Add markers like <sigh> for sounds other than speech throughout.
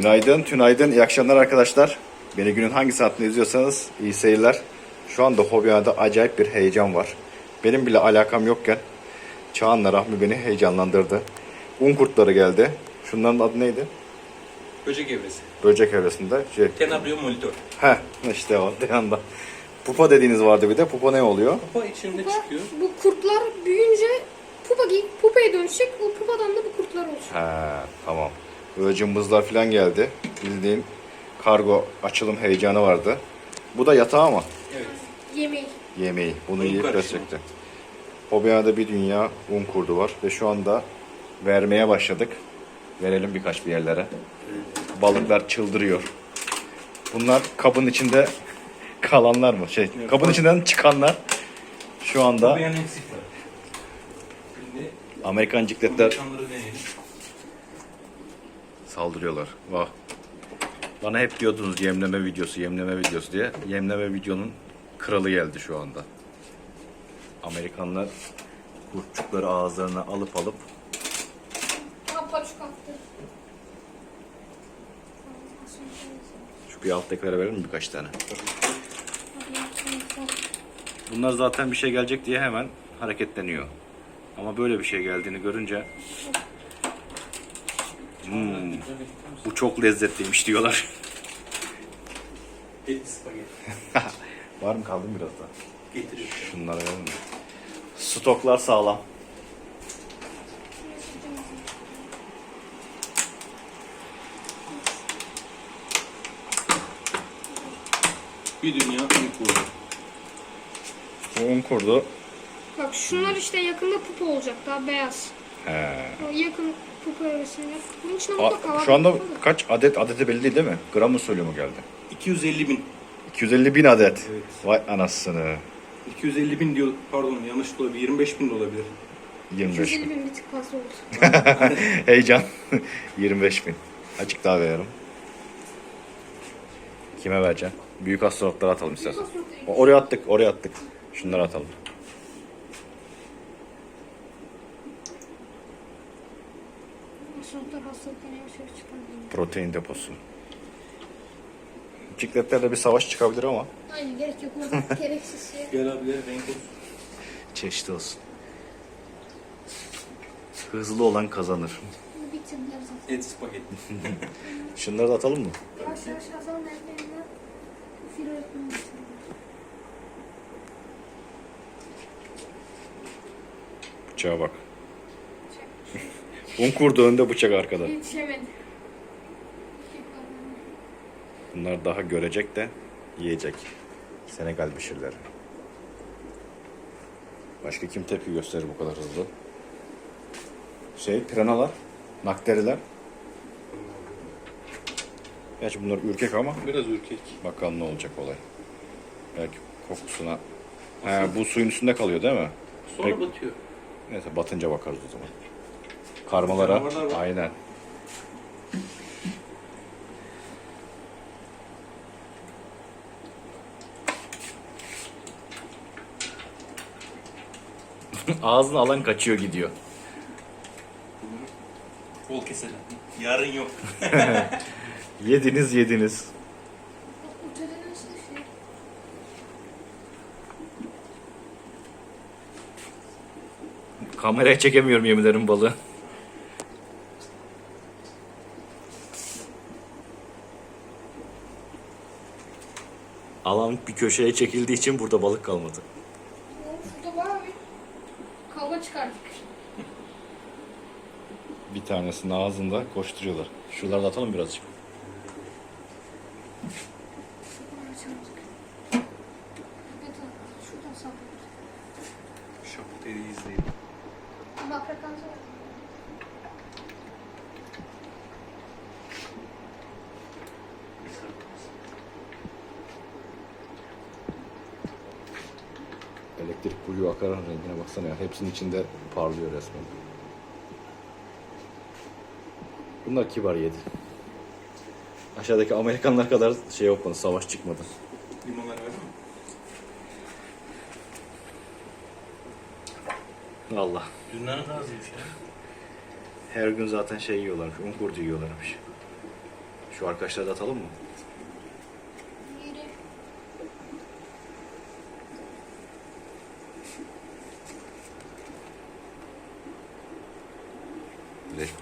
Günaydın, tünaydın, iyi akşamlar arkadaşlar. Beni günün hangi saatinde izliyorsanız iyi seyirler. Şu anda Hobiyana'da acayip bir heyecan var. Benim bile alakam yokken Çağan'la Rahmi beni heyecanlandırdı. Un kurtları geldi. Şunların adı neydi? Böcek evresi. Böcek evresinde. Şey, Tenabrio monitor. heh, işte o <laughs> yanında. Pupa dediğiniz vardı bir de. Pupa ne oluyor? Kafa içinde Pupa, çıkıyor. bu kurtlar büyüyünce pupa gi- pupaya dönüşecek. O pupadan da bu kurtlar olacak. He, tamam. Böyle cımbızlar falan geldi. Bildiğin kargo açılım heyecanı vardı. Bu da yatağı mı? Evet. Yemeği. yemeği. Bunu Un yiyip karışımı. beslecekti. Hobiyana'da bir dünya un kurdu var ve şu anda vermeye başladık. Verelim birkaç bir yerlere. Balıklar çıldırıyor. Bunlar kabın içinde kalanlar mı? Şey, kabın içinden çıkanlar. Şu anda. Şimdi Amerikan cikletler insanları deneyelim. Saldırıyorlar. Vah. Bana hep diyordunuz yemleme videosu, yemleme videosu diye. Yemleme videonun kralı geldi şu anda. Amerikanlar kurtçukları ağızlarına alıp alıp Ha paçuk attı. şu bir alttakilere verelim mi birkaç tane? Bunlar zaten bir şey gelecek diye hemen hareketleniyor. Ama böyle bir şey geldiğini görünce hmm, bu çok lezzetliymiş diyorlar. Etli spagetti. <laughs> Var mı kaldı mı biraz daha? Getiriyor. Şunları verelim mi? Stoklar sağlam. Bir dünya ilk vurdu. Un kurdu. Bak şunlar işte yakında pupa olacak daha beyaz. He. O yakın evresinde. Bunun içinde A- mutlaka var. şu anda kaç adet adeti belli değil değil mi? Gram usulü mü geldi? 250 bin. 250 bin adet. Evet. Vay anasını. 250 bin diyor. Pardon yanlış da olabilir. 25 bin de olabilir. 25 150 bin. bin bir tık fazla oldu. <laughs> Heyecan. <laughs> 25 bin. Açık daha veriyorum. Kime vereceğim? Büyük astronotlara atalım istersen. Oraya attık, oraya attık. Şunları atalım. Hastalıklar hastalıktan yavaş yavaş çıkan. Protein deposu. Cikletlerde bir savaş çıkabilir ama Aynen gerek yok. Orada <laughs> gereksiz şey. Gel renk olsun. çeşitli olsun. Hızlı olan kazanır. Bitirdiler zaten. Et spagetti. <laughs> Şunları da atalım mı? Yavaş yavaş bitirdiler. Bıçağa bak. <laughs> Un kurdu önde bıçak arkada. Yetişemedi. Bunlar daha görecek de yiyecek. Senegal bişirleri. Başka kim tepki gösterir bu kadar hızlı? Şey, piranalar, nakderiler. Gerçi bunlar ürkek ama Biraz ürkek. bakalım ne olacak olay. Belki kokusuna... He, bu suyun üstünde kalıyor değil mi? Sonra Pek- batıyor. Neyse batınca bakarız o zaman. Karmalara aynen. <laughs> Ağzını alan kaçıyor gidiyor. Bol keselim. Yarın yok. <laughs> Yediniz yediniz. Kameraya çekemiyorum yeminlerin balığı. Alan bir köşeye çekildiği için burada balık kalmadı. Şurada bayağı bir kavga çıkardık. Bir tanesinin ağzında koşturuyorlar. Şuraları da atalım birazcık. Şuradan. Şapotayı izleyin. Bak rakamsa var. Elektrik buluyor akaran rengine baksana ya. Hepsinin içinde parlıyor resmen. Bunlar kibar yedi. Aşağıdaki Amerikanlar kadar şey yapmadı, savaş çıkmadı. Limonlar verdin mi? Allah. Dünlerin razıymış ya. Her gün zaten şey yiyorlarmış, un kurdu yiyorlarmış. Şu arkadaşları da atalım mı?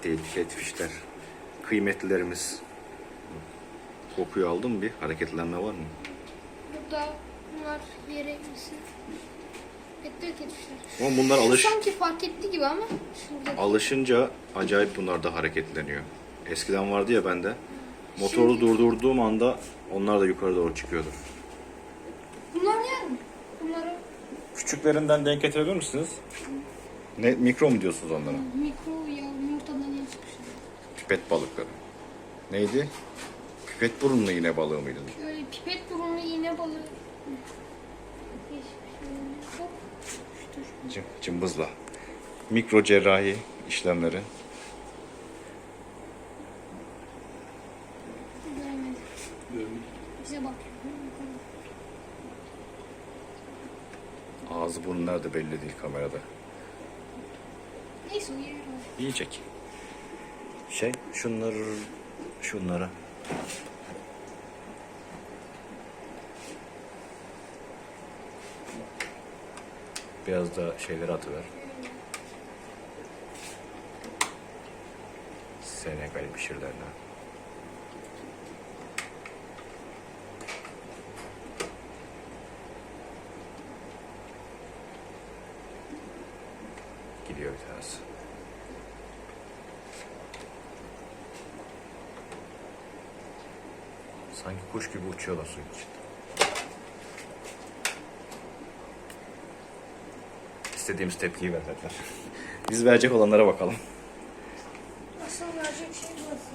Red fişler. Kıymetlilerimiz. Kokuyu aldın mı bir? Hareketlenme var mı? Burada bunlar yere misin? Etler ketmişler. Ama bunlar alış Sanki fark etti gibi ama şurada. alışınca acayip bunlar da hareketleniyor. Eskiden vardı ya bende. Motoru durdurduğum anda onlar da yukarı doğru çıkıyordu. Bunlar yer mi? Bunları Küçüklerinden denk getirebilir misiniz? Ne, mikro mu diyorsunuz onlara? mikro Pipet balıkları. Neydi? Pipet burunlu iğne balığı mıydı? Böyle pipet burunlu iğne balığı. Cım, cımbızla. Mikro cerrahi işlemleri. Ağzı burnu nerede belli değil kamerada. Neyse var. Yiyecek. Şey, şunları, şunları. Biraz da şeyleri atıver. Senegal pişirlerine. Gidiyor bir tanesi. Sanki kuş gibi uçuyorlar suyun içinde. İstediğimiz tepkiyi verdiler. <laughs> Biz verecek olanlara bakalım. Asıl verecek şey burası.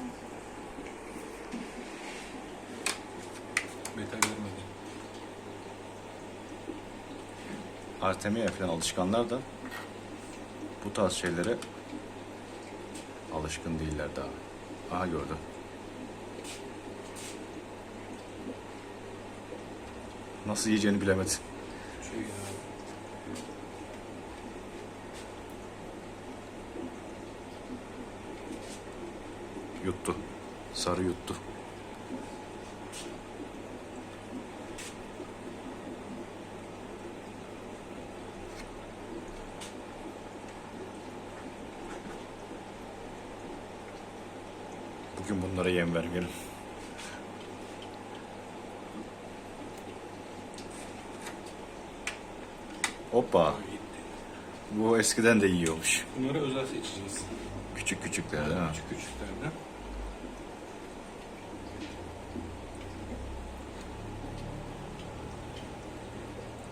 Metal vermedi. Artemia falan alışkanlar da bu tarz şeylere alışkın değiller daha. Aha gördüm. Nasıl yiyeceğini bilemedim. Ya. Yuttu. Sarı yuttu. Bugün bunlara yem vermeyelim. Hoppa. Bu eskiden de yiyormuş. Bunları özel seçeceğiz. Küçük küçükler değil mi? Küçük küçüklerden.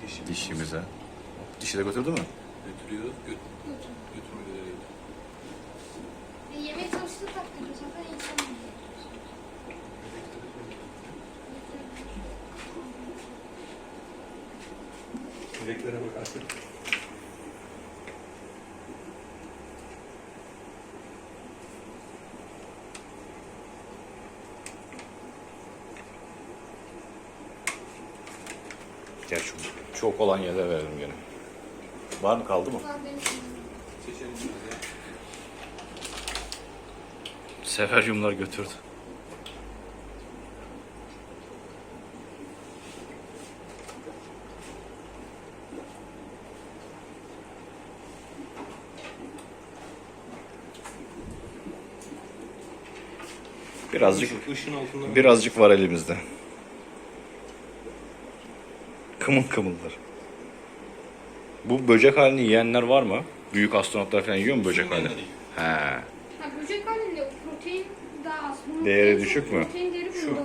Dişi Dişimize. Dişi de götürdü mü? götürüyoruz. Göt götürme görevli. E, yemeye çalıştığı takdirde zaten insan yiyor. Direklere bakarsın. Gel şu çok olan yere verelim gene. Var mı kaldı mı? Ya. Severyumlar götürdü. Birazcık Işın, ışın altında. birazcık var elimizde. Kımıl kımıldır. Bu böcek halini yiyenler var mı? Büyük astronotlar falan yiyor mu böcek halini? He. Ha, böcek halinde protein daha az. Bunun Değeri en çok düşük mü? Protein değeri Şu. bunda.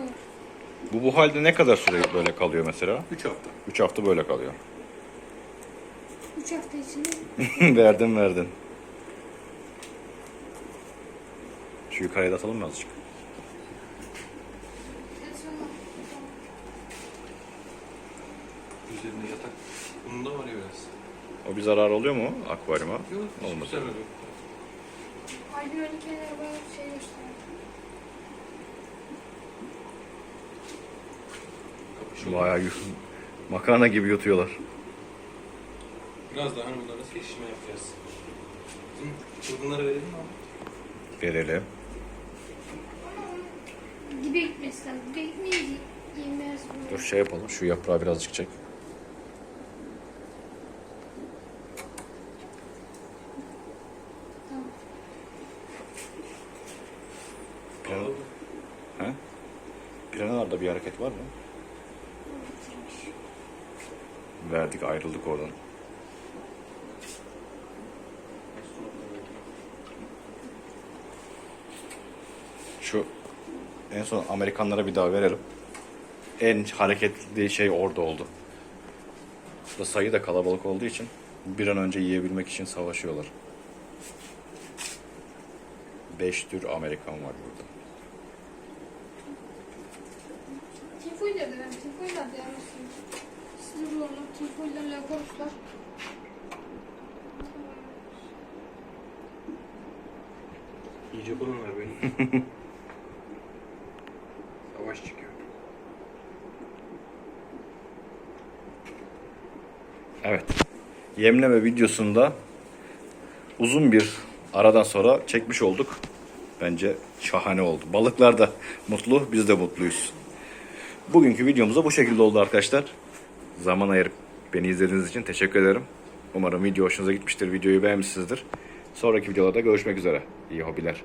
Bu bu halde ne kadar süre böyle kalıyor mesela? 3 hafta. 3 hafta böyle kalıyor. 3 hafta içinde. <laughs> verdin verdin. Şu yukarıya da atalım mı azıcık? En son- Üzerinde yatak. Bunun da var ya biraz. O bir zarar oluyor mu akvaryuma? Yok. Olmaz. Güzel oluyor. Aydın önü kenara bana şey göster. Kapışıyor. Bayağı yu- makarna gibi yutuyorlar. Biraz daha hani bunlara seçişme yapacağız. Bizim çılgınları verelim mi abi? Verelim. dibe gitmesi lazım. Dibe gitmeyince yemez Dur bunu. şey yapalım. Şu yaprağı birazcık çek. Tamam. Pirana, he? Piranalarda bir hareket var mı? Verdik ayrıldık oradan. Şu en son Amerikanlara bir daha verelim. En hareketli şey orada oldu. Burada sayı da kalabalık olduğu için bir an önce yiyebilmek için savaşıyorlar. Beş tür Amerikan var burada. De yanlışsın. Sınırlı olan tinfoiler leoparuslar. Yiyecek olanlar benim. <laughs> Savaş çıkıyor. Evet. Yemleme videosunda uzun bir aradan sonra çekmiş olduk. Bence şahane oldu. Balıklar da mutlu, biz de mutluyuz. Bugünkü videomuz da bu şekilde oldu arkadaşlar. Zaman ayırıp beni izlediğiniz için teşekkür ederim. Umarım video hoşunuza gitmiştir. Videoyu beğenmişsinizdir. Sonraki videolarda görüşmek üzere. İyi hobiler.